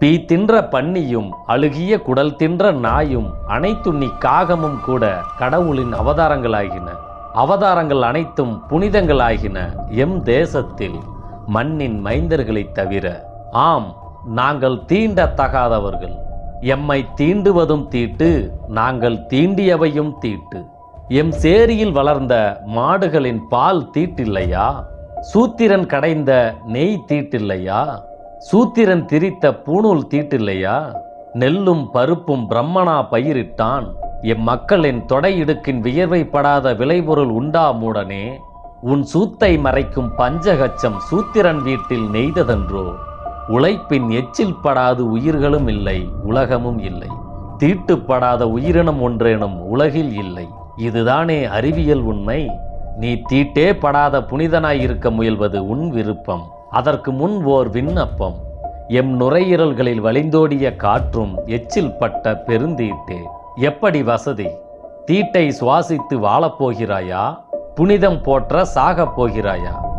பீ தின்ற பன்னியும் அழுகிய குடல் தின்ற நாயும் அனைத்துண்ணி காகமும் கூட கடவுளின் அவதாரங்களாகின. அவதாரங்கள் அனைத்தும் புனிதங்களாகின எம் தேசத்தில் மண்ணின் மைந்தர்களைத் தவிர. ஆம் நாங்கள் தீண்டத்தகாதவர்கள். எம்மை தீண்டுவதும் தீட்டு நாங்கள் தீண்டியவையும் தீட்டு. எம் சேரியில் வளர்ந்த மாடுகளின் பால் தீட்டில்லையா? சூத்திரன் கடைந்த நெய் தீட்டில்லையா? சூத்திரன் திரித்த பூணூல் தீட்டில்லையா? நெல்லும் பருப்பும் பிரம்மனா பயிரிட்டான். எம் மக்களின் தொடை இடுக்கின் வியர்வைப்படாத விளைபொருள் உண்டா மூடனே? உன் சூத்தை மறைக்கும் பஞ்சகச்சம் சூத்திரன் வீட்டில் நெய்ததன்றோ? உழைப்பின் எச்சில் படாது உயிர்களும் இல்லை உலகமும் இல்லை. தீட்டுப்படாத உயிரினம் ஒன்றேனும் உலகில் இல்லை. இதுதானே அறிவியல் உண்மை? நீ தீட்டே படாத புனிதனாய் இருக்க முயல்வது உன் விருப்பம். அதற்கு முன் ஓர் விண்ணப்பம். எம் நுரையீரல்களில் வழிந்தோடிய காற்றும் எச்சில் பட்ட பெருந்தீட்டே. எப்படி வசதி? தீட்டை சுவாசித்து வாழப் போகிறாயா? புனிதம் போற்ற சாகப் போகிறாயா?